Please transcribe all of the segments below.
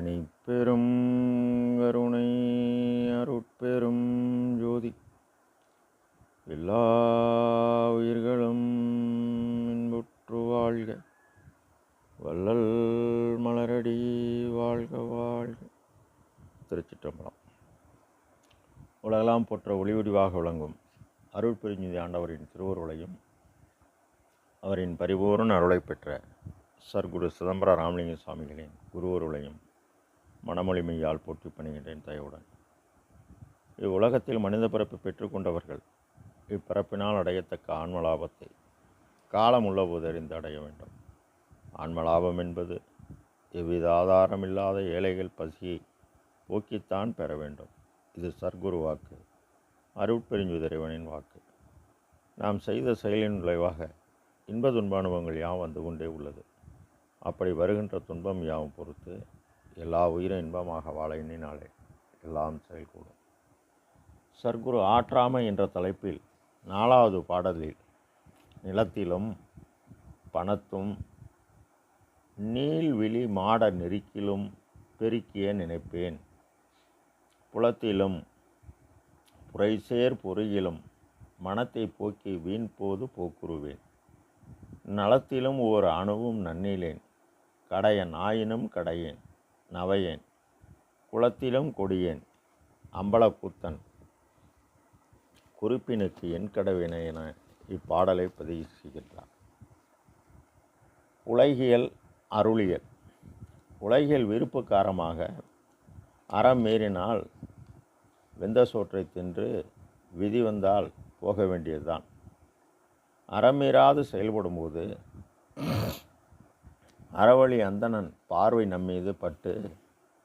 தனி பெரும் கருணை அருட்பெரும் ஜோதி. எல்லா உயிர்களும் இன்புற்று வாழ்க. வள்ளல் மலரடி வாழ்க வாழ்க. திருச்சிற்றம்பலம். உலகெல்லாம் போற்ற ஒளிவடிவாக விளங்கும் அருட்பெருஞ்சுதி ஆண்டவரின் திருவருளையும் அவரின் பரிபூர்ண அருளை பெற்ற சர்க்குரு சிதம்பர ராமலிங்க சுவாமிகளின் குருவருளையும் மனமொழிமையால் போற்றி பணிகின்றேன் தயவுடன் இவ்வுலகத்தில் மனித பிறப்பு பெற்றுக்கொண்டவர்கள் இப்பிறப்பினால் அடையத்தக்க ஆன்மலாபத்தை காலம் உள்ளபோது அறிந்து அடைய வேண்டும். ஆன்மலாபம் என்பது எவ்வித ஆதாரமில்லாத ஏழைகள் பசியை போக்கித்தான் பெற வேண்டும். இது சர்க்குரு வாக்கு அருட்பெருஞ்சுதிரைவனின் வாக்கு. நாம் செய்த செயலின் விளைவாக இன்ப துன்ப அனுபவங்கள் யாவும் வந்து கொண்டே உள்ளது. அப்படி வருகின்ற துன்பம் யாவும் பொறுத்து எல்லா உயிரும் இன்பமாக வாழ எண்ணினாலே எல்லாம் செயல்கூடும். சர்க்குரு ஆற்றாமை என்ற தலைப்பில் நாலாவது பாடலில் நிலத்திலும் பணத்தும் நீள்விழி மாட நெருக்கிலும் பெருக்கிய நினைப்பேன். புலத்திலும் புரைசேர் பொறியிலும் மனத்தை போக்கி வீண் போது போக்குருவேன். நலத்திலும் ஓர் அணுவும் நன்னிலேன். கடைய நாயினும் கடையேன். நவையேன். குளத்திலும் கொடியேன். அம்பலக்கூத்தன். குறிப்பினுக்கு என் கடவினை என இப்பாடலை பதிவு செய்கின்றார் உலகியல் அருளியல். உலகியல் விருப்புக்காரமாக அறம் மீறினால் வெந்த சோற்றை தின்று விதி வந்தால் போக வேண்டியதுதான். அறமீறாது செயல்படும்போது அறவழி அந்தணன் பார்வை நம்மீது பட்டு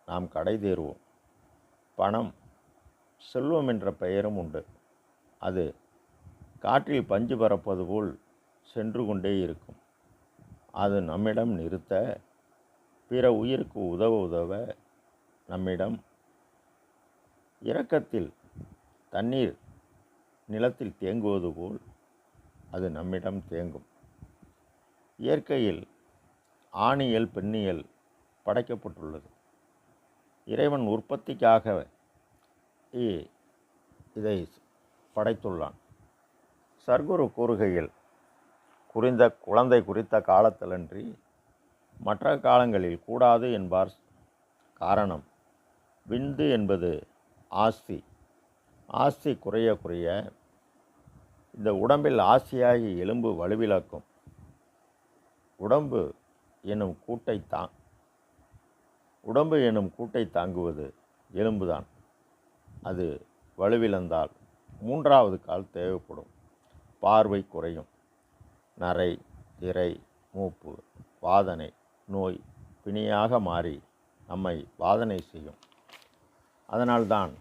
நாம் கடை தேர்வோம் பணம் செல்வம் என்ற பெயரும் உண்டு. அது காற்றில் பஞ்சு பறப்பது போல் சென்று கொண்டே இருக்கும். அது நம்மிடம் நிறுத்த பிற உயிருக்கு உதவ உதவ நம்மிடம் இரக்கத்தில் தண்ணீர் நிலத்தில் தேங்குவது போல் அது நம்மிடம் தேங்கும். இயற்கையில் ஆணியல் பெண்ணியல் படைக்கப்பட்டுள்ளது. இறைவன் உற்பத்திக்காக இ- இதை படைத்துள்ளான். சர்க்குரு கூறுகையில் குறிந்த குழந்தை குறித்த காலத்திலன்றி மற்ற காலங்களில் கூடாது என்பார் காரணம் விந்து என்பது ஆஸ்தி. ஆஸ்தி குறைய குறைய இந்த உடம்பில் ஆசியாகி எலும்பு வலுவிழக்கும். உடம்பு எனும் கூட்டை தா உடம்பு எனும் கூட்டை தாங்குவது எலும்புதான். அது வலுவிழந்தால் மூன்றாவது கால் தேவைப்படும். பார்வை குறையும். நரை திரை மூப்பு வாதனை நோய் பிணியாக மாறி நம்மை வாதனை செய்யும். அதனால்தான்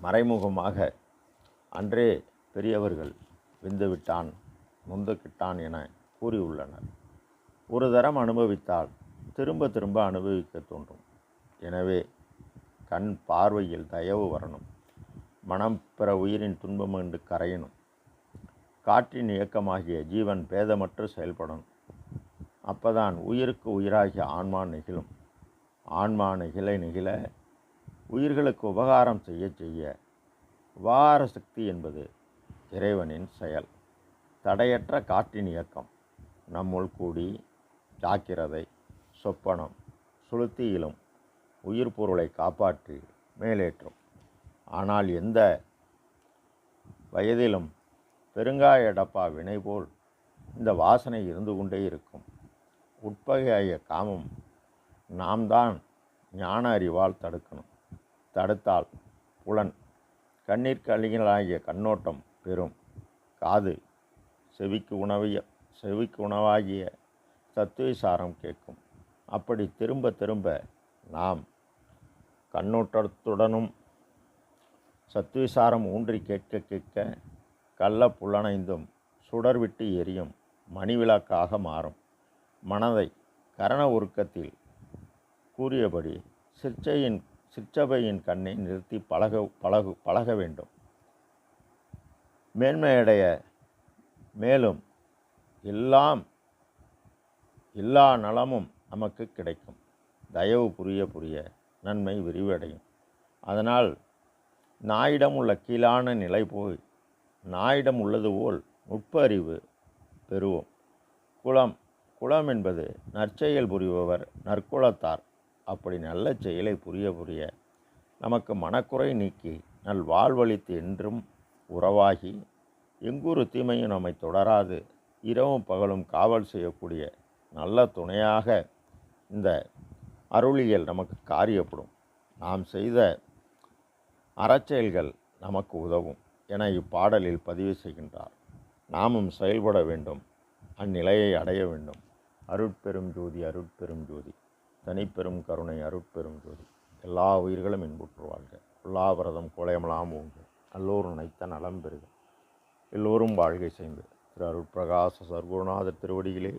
மறைமுகமாக அன்றே பெரியவர்கள் விந்துவிட்டான் நொந்துக்கிட்டான் என கூறியுள்ளனர். ஒரு தரம் அனுபவித்தால் திரும்ப திரும்ப அனுபவிக்க தோன்றும். எனவே கண் பார்வையில் தயவு வரணும். மனம் பிற உயிரின் துன்பம் என்று கரையணும். காற்றின் இயக்கமாகிய ஜீவன் பேதமற்று செயல்படணும். அப்பதான் உயிருக்கு உயிராகிய ஆன்மா நெகிழும். ஆன்மா நெகிழ நெகிழ உயிர்களுக்கு உபகாரம் செய்ய செய்ய உபகார சக்தி என்பது இறைவனின் செயல். தடையற்ற காற்றின் இயக்கம். நம்முள் கூடி ஜாக்கிரதை சொப்பனம் சுளுத்தியிலும் உயிர் பொருளை காப்பாற்றி மேலேற்றும். ஆனால் எந்த வயதிலும் பெருங்காய டப்பா வினை போல் இந்த வாசனை இருந்து கொண்டே இருக்கும். உட்பகையாய காமம் நாம் தான் ஞான அறிவால் தடுக்கணும். தடுத்தால் புலன் கண்ணீர் கழிகளாகிய கண்ணோட்டம் பெறும். காது செவிக்கு உணவிய செவிக்கு உணவாகிய தத்துவசாரம் கேட்கும். அப்படி திரும்ப திரும்ப நாம் கண்ணோட்டத்துடனும் சத்துவிசாரம் ஊன்றி கேட்க கேட்க கள்ள புலனைந்தும் சுடர் விட்டு எரியும் மணிவிளக்காக மாறும். மனதை கரண உருக்கத்தில் கூறியபடி சிற்சையின் சிற்சபையின் கண்ணை நிறுத்தி பழக பழகு பழக வேண்டும். மேன்மையடைய மேலும் எல்லாம் எல்லா நலமும் நமக்கு கிடைக்கும். தயவு புரிய புரிய நன்மை விரிவடையும். அதனால் நாயிடம் உள்ள கீழான நிலை போய் நாயிடம் உள்ளது போல் நுட்ப அறிவு பெறுவோம். குளம் குளம் என்பது நற்செயல் புரிபவர் நற்குலத்தார். அப்படி நல்ல செயலை புரிய புரிய நமக்கு மனக்குறை நீக்கி நல் வாழ்வழித்து என்றும் உறவாகி எங்கூறு தீமையும் நம்மை தொடராது இரவும் பகலும் காவல் செய்யக்கூடிய நல்ல துணையாக இந்த அருளியல் நமக்கு காரியப்படும். நாம் செய்த அறச்செயல்கள் நமக்கு உதவும் என இப்பாடலில் பதிவு செய்கின்றார். நாமும் செயல்பட வேண்டும். அந்நிலையை அடைய வேண்டும். அருட்பெரும் ஜோதி அருட்பெரும் ஜோதி. தனிப்பெரும் கருணை அருட்பெரும் ஜோதி. எல்லா உயிர்களும் இன்புற்று வாழ்க. உல்லாவிரதம் குலையமலாம் உண்டு நல்லோர் நினைத்த நலம் பெறுக. எல்லோரும் வாழ்கை செய்து திரு அருட்பிரகாச சர்க்குருநாதர் திருவடிகளே.